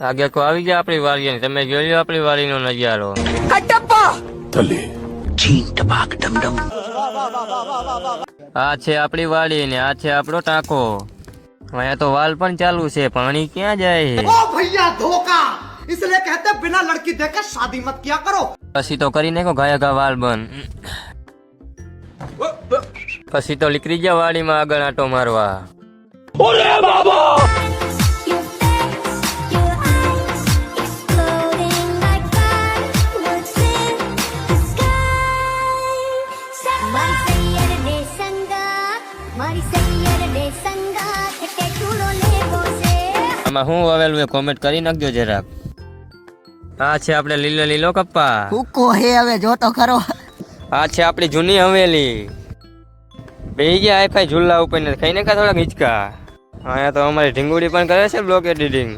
આગે કો આવી ગયા આપણી વાડી તમે જોઈ લો આપણી વાડીનો નજારો આ છે આપણી વાડી ને આ છે આપણો ટાંકો અહીંયા તો વાલ પણ ચાલુ છે પાણી ક્યાં જાય ओ भैया धोखा इसलिए कहते हैं बिना लड़की देखे शादी मत किया करो પછી તો કરી નાખો ગાયા ગા વાલ બંધ પછી તો નીકળી ગયા વાડીમાં આગળ આટો મારવા Exploding આમાં શું આવેલું એ કોમેન્ટ કરી નાખજો જરાક. આ છે આપણે લીલો લીલો કપ્પા. કુકો હે હવે જો તો ખરો. આ છે આપણી જૂની હવેલી. બેહી ગયા આઈ ફાઈ ઝૂલા ઉપર ને ખાઈને કા થોડા હિંચકા. અહીંયા તો અમારી ઢીંગુડી પણ કરે છે બ્લોક એડિટિંગ